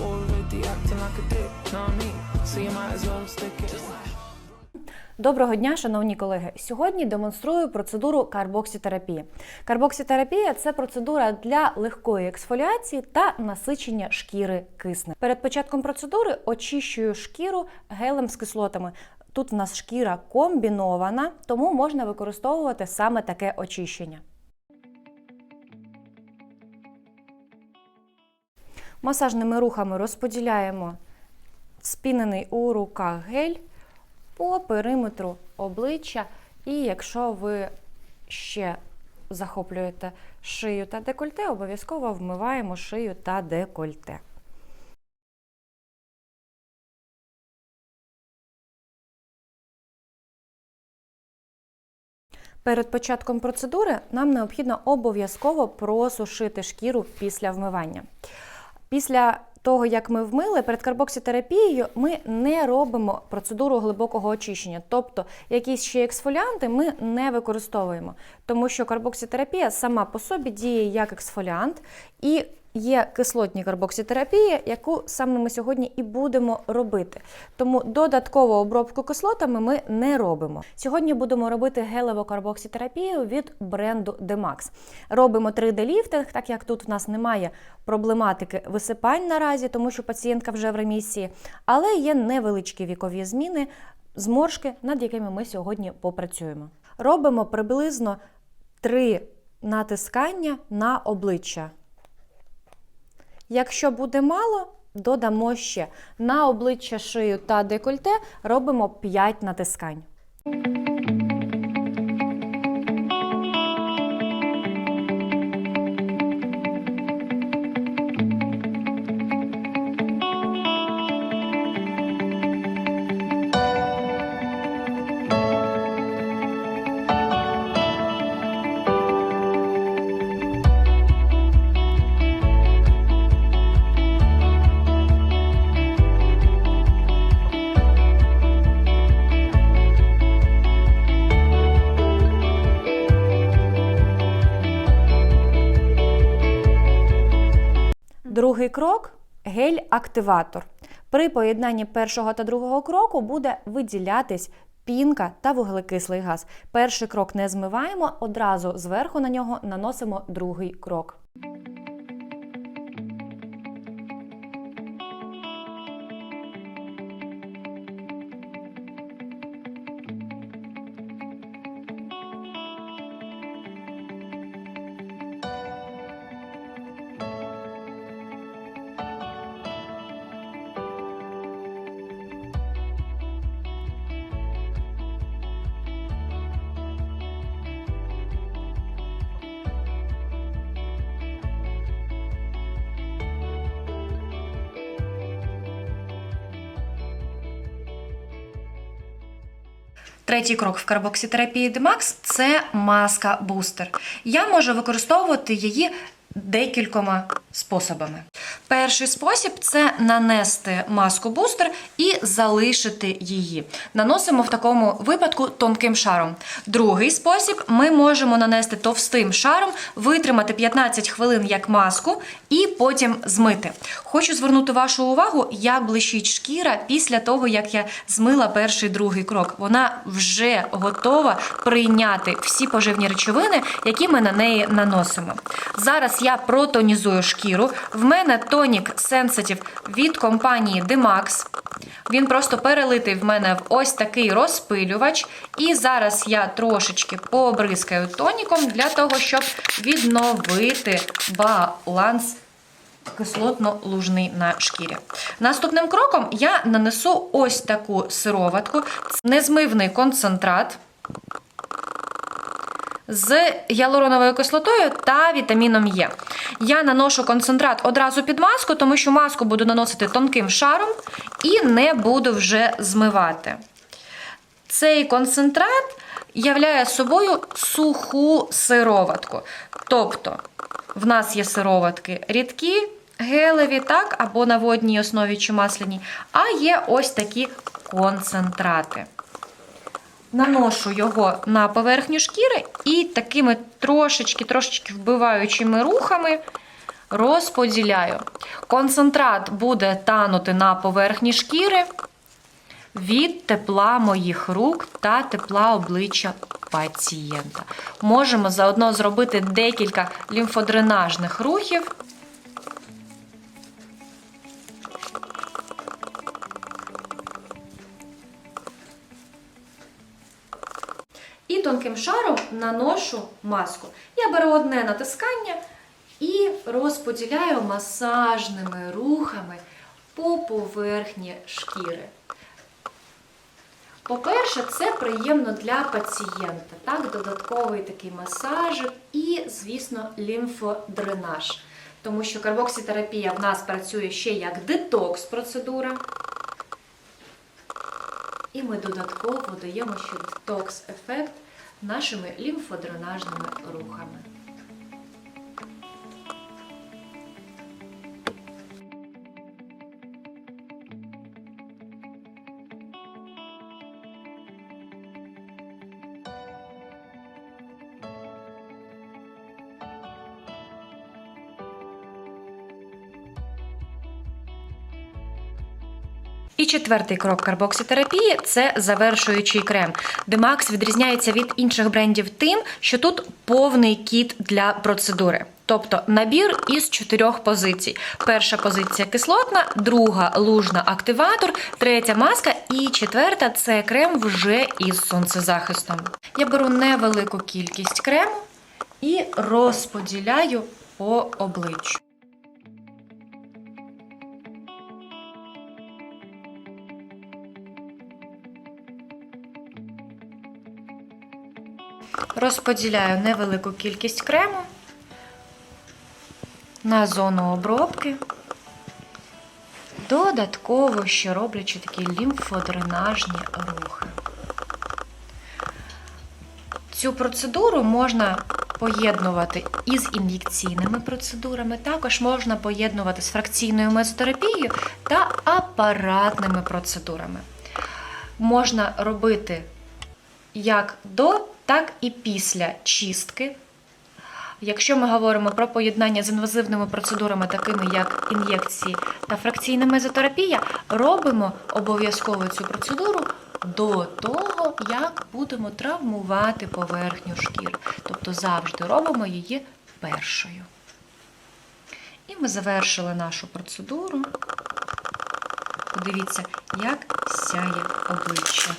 already acting like a dick, know what? So you might as well stick it. Доброго дня, шановні колеги. Сьогодні демонструю процедуру карбоксітерапії. Карбоксітерапія це процедура для легкої ексфоліації та насичення шкіри киснем. Перед початком процедури очищую шкіру гелем з кислотами. Тут в нас шкіра комбінована, тому можна використовувати саме таке очищення. Масажними рухами розподіляємо спінений у руках гель по периметру обличчя. І якщо ви ще захоплюєте шию та декольте, обов'язково вмиваємо шию та декольте. Перед початком процедури нам необхідно обов'язково просушити шкіру після вмивання. Після того, як ми вмили, перед карбоксітерапією ми не робимо процедуру глибокого очищення, тобто якісь ще ексфоліанти ми не використовуємо, тому що карбоксітерапія сама по собі діє як ексфоліант і є кислотні карбоксітерапії, яку саме ми сьогодні і будемо робити. Тому додаткову обробку кислотами ми не робимо. Сьогодні будемо робити гелеву карбоксітерапію від бренду Demax. Робимо 3D-ліфтинг, так як тут в нас немає проблематики висипань наразі, тому що пацієнтка вже в ремісії, але є невеличкі вікові зміни, зморшки, над якими ми сьогодні попрацюємо. Робимо приблизно 3 натискання на обличчя. Якщо буде мало, додамо ще. На обличчя, шию та декольте робимо 5 натискань. Другий крок гель-активатор. При поєднанні першого та другого кроку буде виділятись пінка та вуглекислий газ. Перший крок не змиваємо, одразу зверху на нього наносимо другий крок. Третій крок в карбоксітерапії Demax – це маска бустер. Я можу використовувати її декількома способами. Перший спосіб це нанести маску бустер і залишити її. Наносимо в такому випадку тонким шаром. Другий спосіб ми можемо нанести товстим шаром, витримати 15 хвилин як маску і потім змити. Хочу звернути вашу увагу, як блищить шкіра після того, як я змила перший другий крок. Вона вже готова прийняти всі поживні речовини, які ми на неї наносимо. Зараз я протонізую шкіру. В мене тонік Sensitive від компанії Demax. Він просто перелитий в мене в ось такий розпилювач. І зараз я трошечки побризкаю тоніком для того, щоб відновити баланс кислотно-лужний на шкірі. Наступним кроком я нанесу ось таку сироватку, незмивний концентрат з гіалуроновою кислотою та вітаміном Е. Я наношу концентрат одразу під маску, тому що маску буду наносити тонким шаром і не буду вже змивати. Цей концентрат являє собою суху сироватку. Тобто, в нас є сироватки рідкі, гелеві, так, або на водній основі чи масляній, а є ось такі концентрати. Наношу його на поверхню шкіри і такими трошечки-трошечки вбиваючими рухами розподіляю. Концентрат буде танути на поверхні шкіри від тепла моїх рук та тепла обличчя пацієнта. Можемо заодно зробити декілька лімфодренажних рухів. І тонким шаром наношу маску. Я беру одне натискання і розподіляю масажними рухами по поверхні шкіри. По-перше, це приємно для пацієнта. Так, додатковий такий масажик і, звісно, лімфодренаж. Тому що карбокситерапія в нас працює ще як детокс-процедура. І ми додатково даємо ще детокс-ефект нашими лімфодренажними рухами. І четвертий крок карбокситерапії це завершуючий крем. Демакс відрізняється від інших брендів тим, що тут повний кіт для процедури. Тобто набір із чотирьох позицій: перша позиція кислотна, друга лужна активатор, третя маска і четверта це крем вже із сонцезахистом. Я беру невелику кількість крему і розподіляю по обличчю. Розподіляю невелику кількість крему на зону обробки. Додатково ще роблячи такі лімфодренажні рухи. Цю процедуру можна поєднувати із ін'єкційними процедурами, також можна поєднувати з фракційною мезотерапією та апаратними процедурами. Можна робити як до, так і після чистки. Якщо ми говоримо про поєднання з інвазивними процедурами, такими як ін'єкції та фракційна мезотерапія, робимо обов'язково цю процедуру до того, як будемо травмувати поверхню шкіри. Тобто завжди робимо її першою. І ми завершили нашу процедуру. Подивіться, як сяє обличчя.